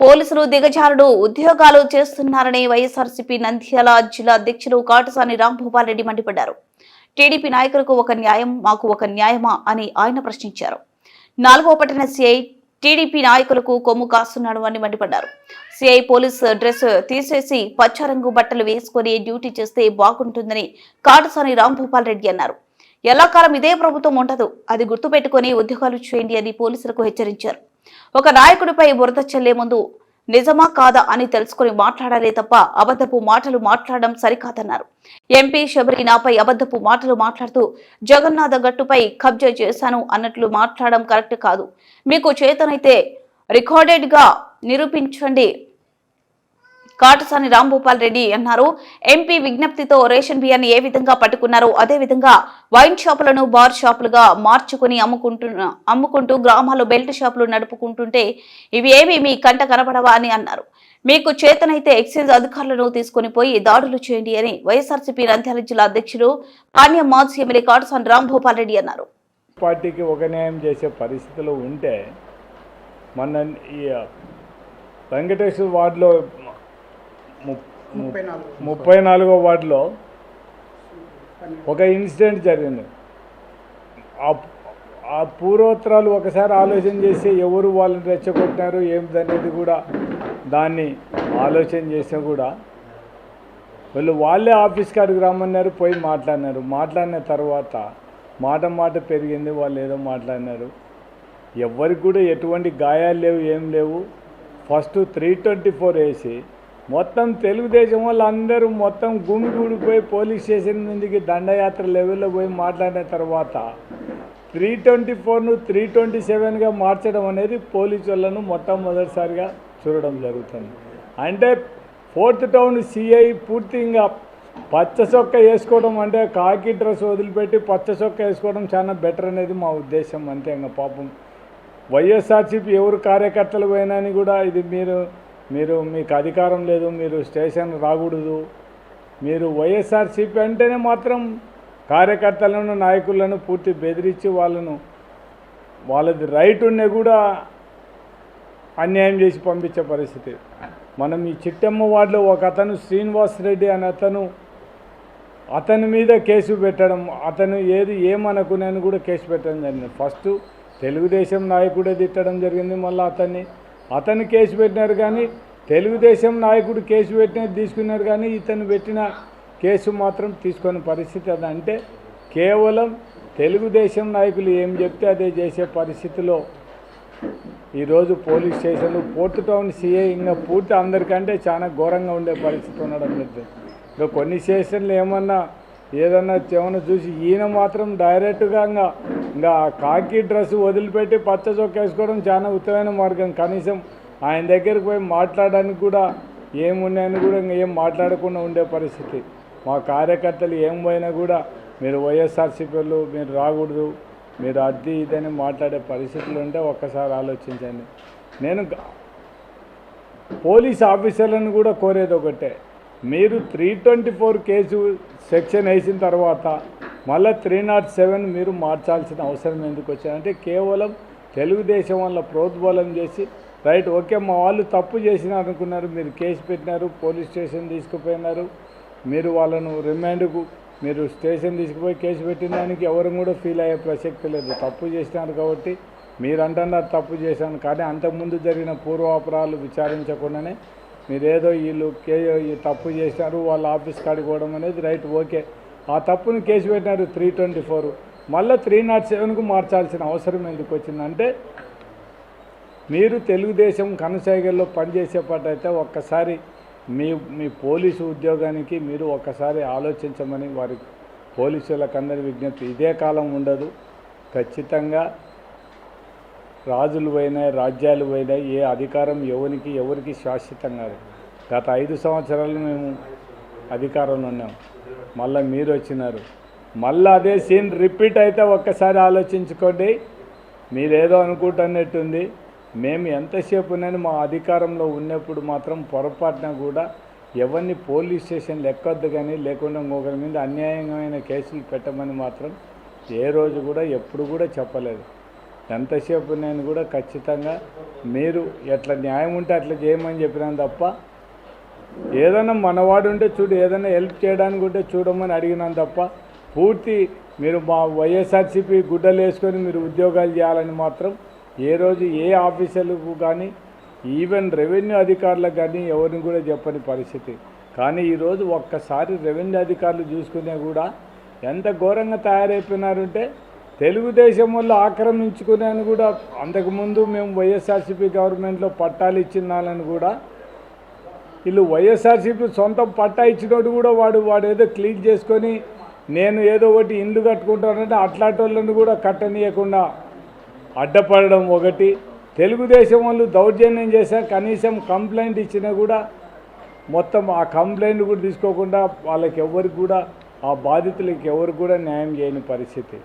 పోలీసులు దిగజారుడు ఉద్యోగాలు చేస్తున్నారని వైఎస్ఆర్సీపీ నంద్యాల జిల్లా అధ్యక్షులు కాటసాని రాంభూపాల్ రెడ్డి మండిపడ్డారు. టీడీపీ నాయకులకు ఒక న్యాయం మాకు ఒక న్యాయమా అని ఆయన ప్రశ్నించారు. నాలుగో పట్టణ సిఐ టీడీపీ నాయకులకు కొమ్ము కాస్తున్నాడు అని మండిపడ్డారు. సిఐ పోలీస్ డ్రెస్ తీసేసి పచ్చరంగు బట్టలు వేసుకొని డ్యూటీ చేస్తే బాగుంటుందని కాటసాని రాంభూపాల్ రెడ్డి అన్నారు. ఎల్లకాలం ఇదే ప్రభుత్వం ఉండదు అది గుర్తుపెట్టుకుని ఉద్యోగాలు చేయండి అని పోలీసులకు హెచ్చరించారు. ఒక నాయకుడిపై బురద చల్లే ముందు నిజమా కాదా అని తెలుసుకుని మాట్లాడాలే తప్ప అబద్ధపు మాటలు మాట్లాడడం సరికాదన్నారు. ఎంపీ శబరి నాపై అబద్ధపు మాటలు మాట్లాడుతూ జగన్నాథ గట్టుపై కబ్జా చేశాను అన్నట్లు మాట్లాడడం కరెక్ట్ కాదు. మీకు చేతనైతే రికార్డెడ్గా నిరూపించండి. కాటసాని రాంభూపాల్ రెడ్డి అన్నారు. ఎంపీ విజ్ఞప్తితో రేషన్ బియ్యాన్ని ఏ విధంగా పట్టుకున్నారో అదే విధంగా వైన్ షాపులను బార్ షాపులుగా మార్చుకుని అమ్ముకుంటున్న అమ్ముకుంటూ గ్రామాల్లో బెల్ట్ షాపులు నడుపుకుంటుంటే ఇవి ఏవి మీ కంట కనపడవా అని అన్నారు. మీకు చేతనైతే ఎక్సైజ్ అధికారులను తీసుకుని పోయి దాడులు చేయండి అని వైఎస్ఆర్సీపీ నంద్యాల జిల్లా అధ్యక్షుడు పాణ్యం మాజీ ఎమ్మెల్యే కాటసాని రాంభూపాల్ రెడ్డి అన్నారు. పార్టీకి ఒక న్యాయం చేసే పరిస్థితులు ఉంటే మన ఈ వెంకటేశ్వర వార్డులో ముప్పై నాలుగో. వార్డులో ఒక ఇన్సిడెంట్ జరిగింది. ఆ పూర్వోత్తరాలు ఒకసారి ఆలోచన చేసి ఎవరు వాళ్ళని రెచ్చగొట్టినారు ఏమిటనేది కూడా దాన్ని ఆలోచన చేసినా కూడా వీళ్ళు వాళ్ళే ఆఫీస్ కాడికి రమ్మన్నారు పోయి మాట్లాడినారు. మాట్లాడిన తర్వాత మాట మాట పెరిగింది వాళ్ళు ఏదో మాట్లాడినారు. ఎవరికి కూడా ఎటువంటి గాయాలు లేవు ఏం లేవు. ఫస్ట్ త్రీ ట్వంటీ ఫోర్ వేసి మొత్తం తెలుగుదేశం వాళ్ళు అందరూ మొత్తం గుమిగూడిపోయి పోలీస్ స్టేషన్ మీదకి దండయాత్ర లెవెల్లో పోయి మాట్లాడిన తర్వాత త్రీ ట్వంటీ ఫోర్ను త్రీ ట్వంటీ సెవెన్గా మార్చడం అనేది పోలీసు వాళ్ళను మొట్టమొదటిసారిగా చూడడం జరుగుతుంది. అంటే ఫోర్త్ టౌన్ సిఐ పూర్తిగా పచ్చ చొక్క వేసుకోవడం అంటే కాకి డ్రెస్ వదిలిపెట్టి పచ్చ చొక్క వేసుకోవడం చాలా బెటర్ అనేది మా ఉద్దేశం అంతే ఇంకా పాపం. వైఎస్ఆర్సీపీ ఎవరు కార్యకర్తలు పోయినా అని కూడా ఇది మీరు మీరు మీకు అధికారం లేదు మీరు స్టేషన్ రాకూడదు. మీరు వైఎస్ఆర్సీపీ అంటేనే మాత్రం కార్యకర్తలను నాయకులను పూర్తి బెదిరించి వాళ్ళను వాళ్ళది రైట్ ఉండే కూడా అన్యాయం చేసి పంపించే పరిస్థితి. మనం ఈ చిట్టమ్మ వార్డులో ఒక అతను శ్రీనివాస్ రెడ్డి అనే అతను అతని మీద కేసు పెట్టడం అతను ఏది ఏమనుకునేని కూడా కేసు పెట్టడం జరిగింది. ఫస్ట్ తెలుగుదేశం నాయకుడే తిట్టడం జరిగింది మళ్ళీ అతన్ని. అతను కేసు పెట్టినారు కానీ తెలుగుదేశం నాయకుడు కేసు పెట్టినది తీసుకున్నారు కానీ ఇతను పెట్టిన కేసు మాత్రం తీసుకున్న పరిస్థితి అది. అంటే కేవలం తెలుగుదేశం నాయకులు ఏం చెప్తే అదే చేసే పరిస్థితిలో ఈరోజు పోలీస్ స్టేషన్లు పోర్ట్ టౌన్ సీఏ ఇంకా పూర్తి అందరికంటే చాలా ఘోరంగా ఉండే పరిస్థితి ఉండడం లేదు. ఇంకా కొన్ని స్టేషన్లు ఏమన్నా ఏదన్నా ఏమన్నా చూసి ఈయన మాత్రం డైరెక్ట్గా ఇంకా కాకి డ్రెస్ వదిలిపెట్టి పచ్చ చొక్క వేసుకోవడం చాలా ఉత్తమైన మార్గం. కనీసం ఆయన దగ్గరికి పోయి మాట్లాడడానికి కూడా ఏమున్నాయని కూడా ఇంకా ఏం మాట్లాడకుండా ఉండే పరిస్థితి. మా కార్యకర్తలు ఏం పోయినా కూడా మీరు వైఎస్ఆర్సీపీలు మీరు రాకూడదు మీరు అది ఇదని మాట్లాడే పరిస్థితులు ఉంటే ఒక్కసారి ఆలోచించండి. నేను పోలీస్ ఆఫీసర్లను కూడా కోరేది ఒకటే. మీరు three twenty four case section వేసిన తర్వాత మళ్ళీ త్రీ నాట్ సెవెన్ మీరు మార్చాల్సిన అవసరం ఎందుకు వచ్చిందంటే కేవలం తెలుగుదేశం వల్ల ప్రోద్బలం చేసి రైట్ ఓకే మా వాళ్ళు తప్పు చేసినారు అనుకున్నారు మీరు కేసు పెట్టినారు పోలీస్ స్టేషన్ తీసుకుపోయినారు మీరు వాళ్ళను రిమాండ్కు మీరు స్టేషన్ తీసుకుపోయి కేసు పెట్టిన దానికి ఎవరు కూడా ఫీల్ అయ్యే ప్రసక్తి లేదు. తప్పు చేసినారు కాబట్టి మీరు అంటున్నారు తప్పు చేశాను కానీ అంతకుముందు జరిగిన పూర్వాపరాలు విచారించకుండానే మీరేదో వీళ్ళు కే ఈ తప్పు చేసినారు వాళ్ళ ఆఫీస్ కాడికి పోవడం అనేది రైట్ ఓకే. ఆ తప్పును కేసు పెట్టినారు త్రీ ట్వంటీ ఫోర్ మళ్ళీ త్రీ నాట్ సెవెన్కు మార్చాల్సిన అవసరం ఎందుకు వచ్చిందంటే మీరు తెలుగుదేశం కనసాగల్లో పనిచేసేపట్టయితే ఒక్కసారి మీ మీ పోలీసు ఉద్యోగానికి మీరు ఒక్కసారి ఆలోచించమని వారి పోలీసులకు అందరి విజ్ఞప్తి. ఇదే కాలం ఉండదు. ఖచ్చితంగా రాజులు పోయినాయి రాజ్యాలు పోయినాయి ఏ అధికారం ఎవరికి ఎవరికి శాశ్వతం కాదు. గత ఐదు సంవత్సరాలు మేము అధికారంలో ఉన్నాం. మళ్ళీ మీరు వచ్చినారు. మళ్ళీ అదే సీన్ రిపీట్ అయితే ఒక్కసారి ఆలోచించుకోండి. మీరేదో అనుకుంటున్నట్టుంది. మేము ఎంతసేపు ఉన్నాను మా అధికారంలో ఉన్నప్పుడు మాత్రం పొరపాటున కూడా ఎవరిని పోలీస్ స్టేషన్ ఎక్కొద్దు కానీ లేకుండా ఇంకొకరి మీద అన్యాయమైన కేసులు పెట్టమని మాత్రం ఏ రోజు కూడా ఎప్పుడు కూడా చెప్పలేదు. ఎంతసేపు నేను కూడా ఖచ్చితంగా మీరు ఎట్లా న్యాయం ఉంటే అట్లా చేయమని చెప్పినాను తప్ప ఏదైనా మనవాడు ఉంటే చూడు ఏదైనా హెల్ప్ చేయడానికి ఉంటే చూడమని అడిగినాను తప్ప పూర్తి మీరు మా వైఎస్ఆర్సీపీ గుడ్డలు వేసుకొని మీరు ఉద్యోగాలు చేయాలని మాత్రం ఏ రోజు ఏ ఆఫీసర్లకు కానీ ఈవెన్ రెవెన్యూ అధికారులకు కానీ ఎవరిని కూడా చెప్పని పరిస్థితి. కానీ ఈరోజు ఒక్కసారి రెవెన్యూ అధికారులు చూసుకునే కూడా ఎంత ఘోరంగా తయారైపోయినారంటే తెలుగుదేశం వల్ల ఆక్రమించుకునే కూడా అంతకుముందు మేము వైఎస్ఆర్సీపీ గవర్నమెంట్లో పట్టాలు ఇచ్చినాలని కూడా వీళ్ళు వైఎస్ఆర్సీపీ సొంతం పట్టా ఇచ్చినోడు కూడా వాడు వాడు ఏదో క్లీన్ చేసుకొని నేను ఏదో ఒకటి ఇల్లు కట్టుకుంటానంటే అట్లాంటి వాళ్ళని కూడా కట్టనీయకుండా అడ్డపడడం ఒకటి. తెలుగుదేశం వాళ్ళు దౌర్జన్యం చేశా కనీసం కంప్లైంట్ ఇచ్చినా కూడా మొత్తం ఆ కంప్లైంట్ కూడా తీసుకోకుండా వాళ్ళకి ఎవరికి కూడా ఆ బాధితులకి ఎవరికి కూడా న్యాయం చేయని పరిస్థితి.